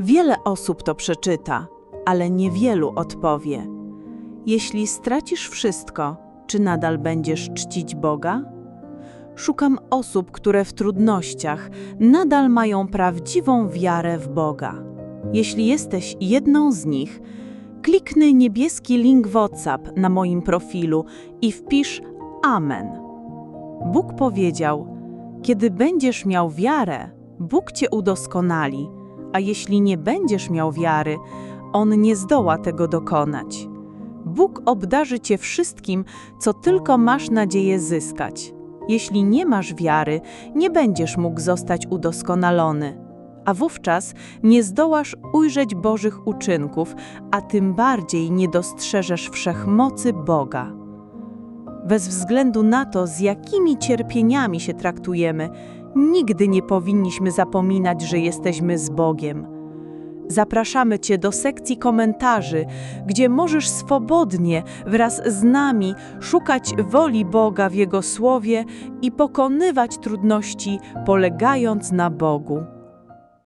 Wiele osób to przeczyta, ale niewielu odpowie. Jeśli stracisz wszystko, czy nadal będziesz czcić Boga? Szukam osób, które w trudnościach nadal mają prawdziwą wiarę w Boga. Jeśli jesteś jedną z nich, kliknij niebieski link WhatsApp na moim profilu i wpisz Amen. Bóg powiedział: Kiedy będziesz miał wiarę, Bóg cię udoskonali, a jeśli nie będziesz miał wiary, On nie zdoła tego dokonać. Bóg obdarzy cię wszystkim, co tylko masz nadzieję zyskać. Jeśli nie masz wiary, nie będziesz mógł zostać udoskonalony, a wówczas nie zdołasz ujrzeć Bożych uczynków, a tym bardziej nie dostrzeżesz wszechmocy Boga. Bez względu na to, z jakimi cierpieniami się traktujemy, nigdy nie powinniśmy zapominać, że jesteśmy z Bogiem. Zapraszamy Cię do sekcji komentarzy, gdzie możesz swobodnie wraz z nami szukać woli Boga w Jego słowie i pokonywać trudności, polegając na Bogu.